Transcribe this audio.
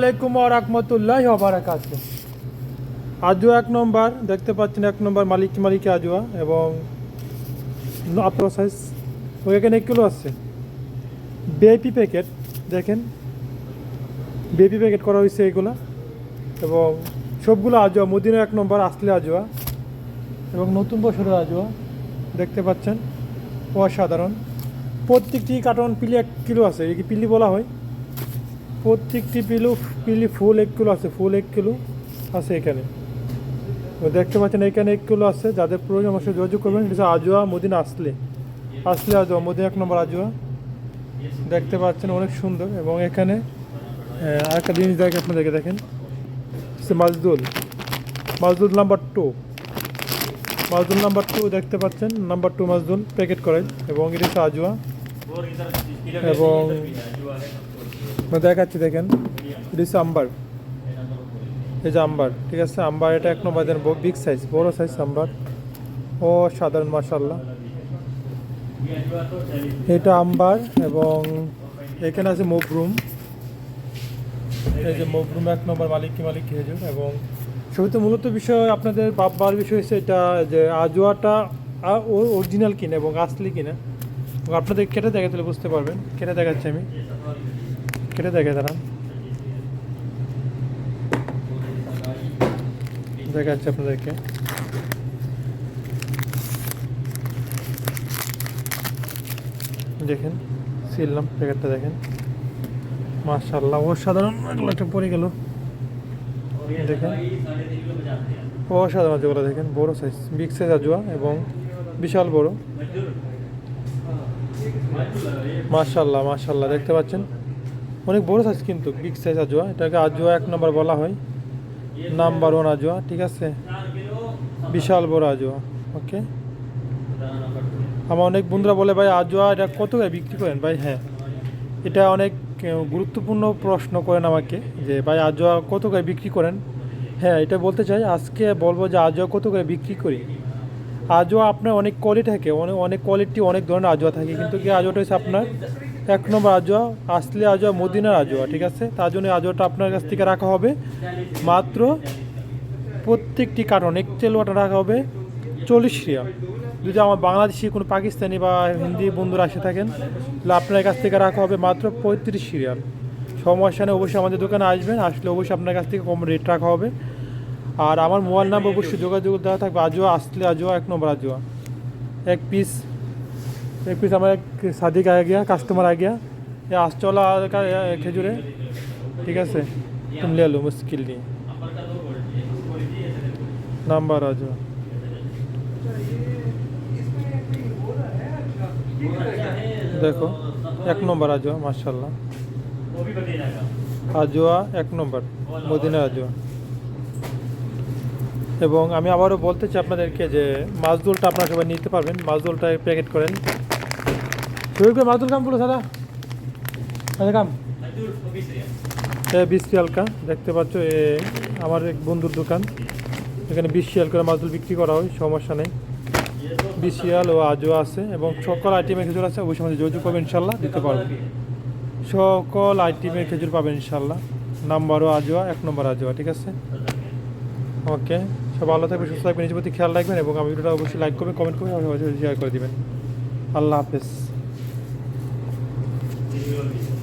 আলাইকুম রহমতুল্লাহ বারাকাত আজুয়া এক নম্বর, দেখতে পাচ্ছেন এক নম্বর মালিক মালিক আজুয়া এবং আপনার সাইজ ওইখানে এক কিলো আছে। বিআইপি প্যাকেট দেখেন। বিআইপি প্যাকেট করা হয়েছে এগুলা, এবং সবগুলো আজুয়া মদিনা এক নম্বর, আসলে আজুয়া এবং নতুন বছরের আজুয়া দেখতে পাচ্ছেন। অসাধারণ। প্রত্যেকটি কার্টন পিলি এক কিলো আছে কি পিলি বলা হয়। প্রত্যেকটি পিলু, পিলি ফুল এক কিলো আছে, ফুল এক কিলো আছে এখানে। দেখতে পাচ্ছেন এখানে এক কিলো আছে, যাদের প্রয়োজন অবশ্যই যোগাযোগ করবেন। হচ্ছে আজোয়া মদিনা আসলে। আসলে আজোয়া, মদিনা এক নম্বর আজোয়া। দেখতে পাচ্ছেন অনেক সুন্দর এবং এখানে আরেকটা জিনিস দেখে আপনাদেরকে দেখেন। হচ্ছে মাজদুল। Medjool number two. Medjool number two দেখতে পাচ্ছেন, নাম্বার টু মাজদুল প্যাকেট করেন এবং এটা হচ্ছে আজোয়া। এবং দেখাচ্ছি, দেখেন। এটা হচ্ছে আম্বার। এই যে আম্বার, ঠিক আছে? আম্বার এটা এক নম্বর, দেন বিগ সাইজ বড় সাইজ আম্বার। ও সাধারণ মাসাল্লাহ এটা আম্বার এবং এখানে আছে মবরুম। এই যে মবরুম এক নম্বর, মালিক কি মালিক, খেজুর। এবং সবই তো মূলত বিষয় আপনাদের বাবার বিষয় হচ্ছে এটা যে আজোয়াটা অরিজিনাল কিনা এবং আসলি কিনা। আপনাদের কেটে দেখে তাহলে বুঝতে পারবেন। কেটে দেখাচ্ছি আমি। কেটে দেখে দাঁড়ান। দেখাচ্ছি আপনাদেরকে। দেখেন, সিললাম প্যাকেটটা দেখেন। মার্শাল্লাহ অসাধারণ এগুলো একটা পড়ে গেল। দেখেন, অসাধারণ যেগুলো দেখেন, বড় সাইজ বিগ সাইজ আজুয়া এবং বিশাল বড়। মার্শাল্লাহ মার্শাল্লাহ দেখতে পাচ্ছেন? অনেক বড় সাইজ কিন্তু বিগ সাইজ আজোয়া, এটাকে আজোয়া এক নম্বর বলা হয়। নাম্বার ওয়ান আজোয়া, ঠিক আছে? বিশাল বড় আজোয়া ওকে আমার অনেক বন্ধুরা বলে, ভাই, আজোয়া এটা কত করে বিক্রি করেন? ভাই হ্যাঁ। এটা অনেক গুরুত্বপূর্ণ প্রশ্ন করেন আমাকে, যে, ভাই, আজোয়া কত করে বিক্রি করেন? হ্যাঁ এটা বলতে চাই, আজকে বলব যে, আজোয়া কত করে বিক্রি করি? আজোয়া আপনার অনেক কোয়ালিটি থাকে অনেক অনেক কোয়ালিটি অনেক ধরনের আজোয়া থাকে, কিন্তু কি আজোয়াটা হচ্ছে আপনার এক নম্বর আজোয়া আসলে আজোয়া মদিনার আজোয়া, ঠিক আছে? তার জন্য আজোয়াটা আপনার কাছ থেকে রাখা হবে। মাত্র প্রত্যেকটি কার্টন, একচেল ওয়াটা রাখা হবে চল্লিশ রিয়া যদি আমার বাংলাদেশি, কোনো পাকিস্তানি বা হিন্দি বন্ধুরা আসে থাকেন, তাহলে আপনার কাছ থেকে রাখা হবে মাত্র পঁয়ত্রিশ রিয়াল। সমস্যা নেই অবশ্যই আমাদের দোকানে আসবেন, আসলে অবশ্যই আপনার কাছ থেকে কম রেট রাখা হবে। আর আমার মোবাইল নাম্বার অবশ্যই যোগাযোগ দেওয়া থাকবে, আজোয়া, আসলে আজোয়া, এক নম্বর আজোয়া। এক পিস एक पीस हमारा एक शादी का आ गया कस्टमर आ गया ये आसचौला का ये खजूर है ठीक है से तुम ले लो मुश्किल नहीं नंबर आ जाओ দেখো এক নম্বর আজোয়া মার্শাল্লাহ আজোয়া এক নম্বর মদিনা আজোয়া এবং আমি আবারও বলতে চাই আপনাদেরকে যে মাছদুলটা আপনারা সবাই নিতে পারবেন মাছদুলটা প্যাকেট করেন শুরু করে মাছদুল কাম বলো দাদা আচ্ছা কাম? এ, বিশ রিয়াল কা দেখতে পাচ্ছ, এ, আমার এক বন্ধুর দোকান। এখানে বিশ রিয়াল করে মাছদুল বিক্রি করা হয়, সমস্যা নেই। বিশ রিয়াল ও আজও আছে এবং সকল আইটেমের খেজুর আছে, ওই সময় যোগাযোগ করবেন ইনশাল্লাহ, দিতে পারব। সকল আইটেমের খেজুর পাবেন ইনশাল্লাহ। নাম্বারও আজোয়া, এক নম্বর আজোয়া, ঠিক আছে? ওকে, সব ভালো থাকবে সুস্থ থাকবেন, নিজের প্রতি খেয়াল রাখবেন এবং আমি ভিডিওটা অবশ্যই লাইক করবেন কমেন্ট করবেন শেয়ার করে দিবেন। আল্লাহ হাফেজ। Thank you.